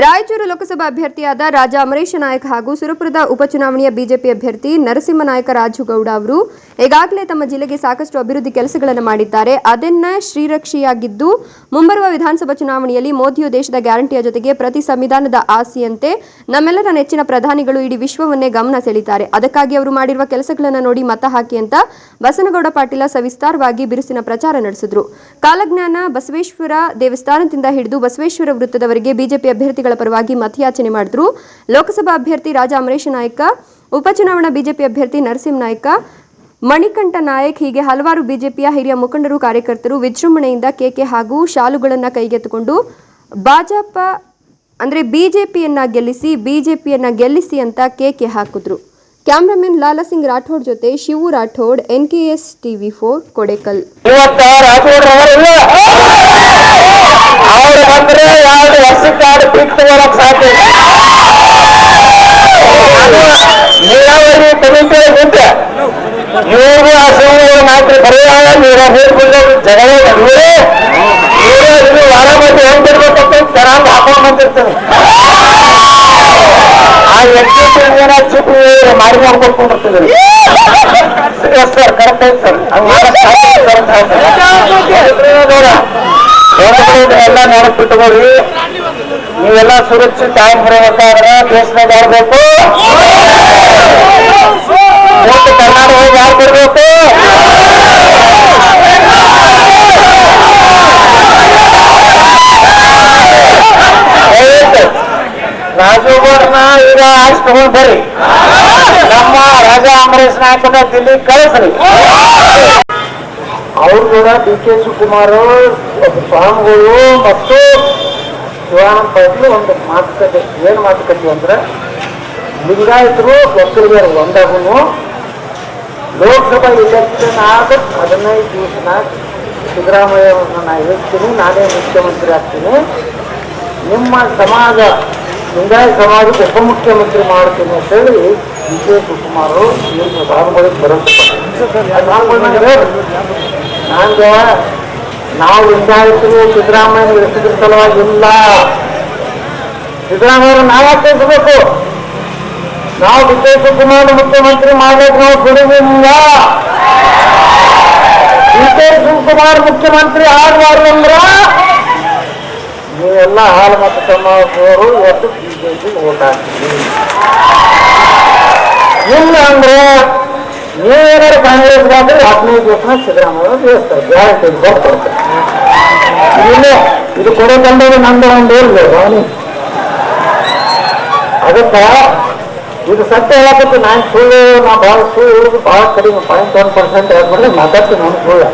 ರಾಯಚೂರು ಲೋಕಸಭಾ ಅಭ್ಯರ್ಥಿಯಾದ ರಾಜ ಅಮರೇಶ ನಾಯಕ್ ಹಾಗೂ ಸುರಪುರದ ಉಪಚುನಾವಣೆಯ ಬಿಜೆಪಿ ಅಭ್ಯರ್ಥಿ ನರಸಿಂಹನಾಯಕ ರಾಜುಗೌಡ ಅವರು ಈಗಾಗಲೇ ತಮ್ಮ ಜಿಲ್ಲೆಗೆ ಸಾಕಷ್ಟು ಅಭಿವೃದ್ಧಿ ಕೆಲಸಗಳನ್ನು ಮಾಡಿದ್ದಾರೆ. ಅದನ್ನ ಶ್ರೀರಕ್ಷಿಯಾಗಿದ್ದು, ಮುಂಬರುವ ವಿಧಾನಸಭಾ ಚುನಾವಣೆಯಲ್ಲಿ ಮೋದಿಯು ದೇಶದ ಗ್ಯಾರಂಟಿಯ ಜೊತೆಗೆ ಪ್ರತಿ ಸಂವಿಧಾನದ ಆಸೆಯಂತೆ ನಮ್ಮೆಲ್ಲರ ನೆಚ್ಚಿನ ಪ್ರಧಾನಿಗಳು ಇಡೀ ವಿಶ್ವವನ್ನೇ ಗಮನ ಸೆಳೀತಾರೆ. ಅದಕ್ಕಾಗಿ ಅವರು ಮಾಡಿರುವ ಕೆಲಸಗಳನ್ನು ನೋಡಿ ಮತ ಹಾಕಿ ಅಂತ ಬಸನಗೌಡ ಪಾಟೀಲ ಸವಿಸ್ತಾರವಾಗಿ ಬಿರುಸಿನ ಪ್ರಚಾರ ನಡೆಸಿದ್ರು. ಕಾಲಜ್ಞಾನ ಬಸವೇಶ್ವರ ದೇವಸ್ಥಾನದಿಂದ ಹಿಡಿದು ಬಸವೇಶ್ವರ ವೃತ್ತದವರೆಗೆ ಬಿಜೆಪಿ ಅಭ್ಯರ್ಥಿಗಳ ಪರವಾಗಿ ಮತಯಾಚನೆ ಮಾಡಿದ್ರು. ಲೋಕಸಭಾ ಅಭ್ಯರ್ಥಿ ರಾಜ ಅಮರೇಶ ನಾಯಕ, ಉಪಚುನಾವಣಾ ಬಿಜೆಪಿ ಅಭ್ಯರ್ಥಿ ನರಸಿಂಹ ನಾಯ್ಕ, ಮಣಿಕಂಠ ನಾಯಕ್ ಹೀಗೆ ಹಲವಾರು ಬಿಜೆಪಿಯ ಹಿರಿಯ ಮುಖಂಡರು, ಕಾರ್ಯಕರ್ತರು ವಿಜೃಂಭಣೆಯಿಂದ ಕೇಕೆ ಹಾಗೂ ಶಾಲುಗಳನ್ನು ಕೈಗೆತ್ತಿಕೊಂಡು ಭಾಜಪ ಅಂದ್ರೆ ಬಿಜೆಪಿಯನ್ನ ಗೆಲ್ಲಿಸಿ ಬಿಜೆಪಿಯನ್ನ ಗೆಲ್ಲಿಸಿ ಅಂತ ಕೇಕೆ ಹಾಕಿದ್ರು. ಕ್ಯಾಮ್ರಾಮನ್ ಲಾಲಾ ಸಿಂಗ್ ರಾಠೋಡ್ ಜೊತೆ Shivu Rathod, N K TV four, Kodekal. ಬಂದ್ರೆ ಎರಡು ವರ್ಷಕ್ಕೆ ಪೀಕ್ ತಗೊಳಕ್ ಸಾಧ್ಯ ನೀರಾವರಿ ಕಮಿಟಿ ನಿಂತೆ ಇವ್ರಿಗೂ ಆ ನಾಲ್ಕು ಬರೆಯಾಗ ನೀರ ನೀರು ಬಿಡೋದು ಜಗಳ ಇವರೇ ಇದು ವಾರ ಮಧ್ಯೆ ಹೆಂಗ್ ಬಿಡ್ಬೇಕಂತ ಚೆನ್ನಾಗಿ ಹಾಕೊಂಡ್ ಬಂದಿರ್ತಾರೆ ಆ ವ್ಯಕ್ತಿ ಏನ ಚುಪ್ಪು ಮಾಡಿ ಮಾಡ್ಕೊಟ್ಕೊಂಡಿರ್ತಿದ್ರು ಎಸ್ ಸರ್ ಕರೆಕ್ಟ್ ಐತೆ ಸರ್ ಹಂಗ್ ಎಲ್ಲ ನೋಡಕ್ ಬಿಟ್ಕೊಡ್ರಿ ನೀವೆಲ್ಲ ಸುರಕ್ಷಿತ ಆಗಿ ಬರಬೇಕಾದ್ರೆ ದೇಶದಾಗ ಆಡ್ಬೇಕು ಓಟ್ ಕರ್ನಾಟಕ ಯಾರು ಕೊಡ್ಬೇಕು ರಾಜುಗೌಡನ ಈಗ ಆಯ್ಸ್ ತಗೊಂಡ್ ಬರ್ರಿ ನಮ್ಮ ರಾಜ ಅಂಬರೀಶ್ ನಾಯಕನ ದಿಲ್ಲಿ ಕಳಿಸ್ರಿ. ಅವ್ರು ಕೂಡ ಡಿ ಕೆ ಶಿವಕುಮಾರ್ ಸ್ವಾಮಿಗಳು ಮತ್ತು ಶಿವಾನಂದ ಪಾಟೀಲ್ ಒಂದು ಮಾತುಕತೆ, ಏನು ಮಾತುಕತೆ ಅಂದ್ರೆ, ಲಿಂಗಾಯತರು ಒಕ್ಕಲಿಗರು ಒಂದಾಗೂ ಲೋಕಸಭಾ ಎಲೆಕ್ಷನ್ ಆದ ಹದಿನೈದು ದಿವಸನಾಗ ಸಿದ್ದರಾಮಯ್ಯವ್ರನ್ನ ನಾ ಹೇಳ್ತೀನಿ, ನಾನೇ ಮುಖ್ಯಮಂತ್ರಿ ಆಗ್ತೀನಿ. ನಿಮ್ಮ ಸಮಾಜ, ಲಿಂಗಾಯತ ಸಮಾಜಕ್ಕೆ ಉಪಮುಖ್ಯಮಂತ್ರಿ ಮಾಡ್ತೀನಿ ಅಂತ ಹೇಳಿ ಡಿ ಕೆ ಶಿವಕುಮಾರ್ ಅವರು ಭರವಸೆ ನಂಗೆ ನಾವು ಲಿಂಗಾಯತರು ಸಿದ್ದರಾಮಯ್ಯ ಎಷ್ಟಿದ್ರ ಸಲುವಾಗಿ ಇಲ್ಲ. ಸಿದ್ದರಾಮಯ್ಯ ನಾವೇ ತಿಳಿಸ್ಬೇಕು ನಾವು ವಿಜಯ್ ಕೆ ಶಿವಕುಮಾರ್ ಮುಖ್ಯಮಂತ್ರಿ ಮಾಡ್ಬೇಕು, ನಾವು ಕೊಡುವುದಿಲ್ಲ ವಿಜಯ್ ಶಿವಕುಮಾರ್ ಮುಖ್ಯಮಂತ್ರಿ ಆಗಬಾರ್ದು ಅಂದ್ರ ನೀವೆಲ್ಲ ಹಾಲು ಮತ್ತು ಸಮಾಜದವರು ಇವತ್ತು ಬಿಜೆಪಿ ಓಟ್ ಹಾಕ್ತೀವಿ ಇಲ್ಲ ಅಂದ್ರೆ ನೀವೇನಾದ್ರು ಕಾಂಗ್ರೆಸ್ ಆದ್ರೆ ಹದಿನೈದು ದಿವಸ ಸಿದ್ದರಾಮಯ್ಯ ದೇವಸ್ಥಾನ ಗ್ಯಾರಂಟಿ ಇಲ್ಲ, ಇದು ಕೊಡೋ ತಂಡದ ನಂದು ಒಂದು ಇಲ್ಲ ಅವನಿ ಅದಕ್ಕ ಇದು ಸತ್ಯ ಹೇಳಕತ್ತು ನಾನು ಸುಳ್ಳು, ನಾ ಭಾಳ ಸುಳ್ಳು ಭಾಳ ಕಡಿಮೆ ಪಾಯಿಂಟ್ ಒನ್ ಪರ್ಸೆಂಟ್ ಹೇಳ್ಬಿಟ್ರೆ ಮಾತಾಡ್ತೀನಿ ನಾನು ಸುಳ್ಳು.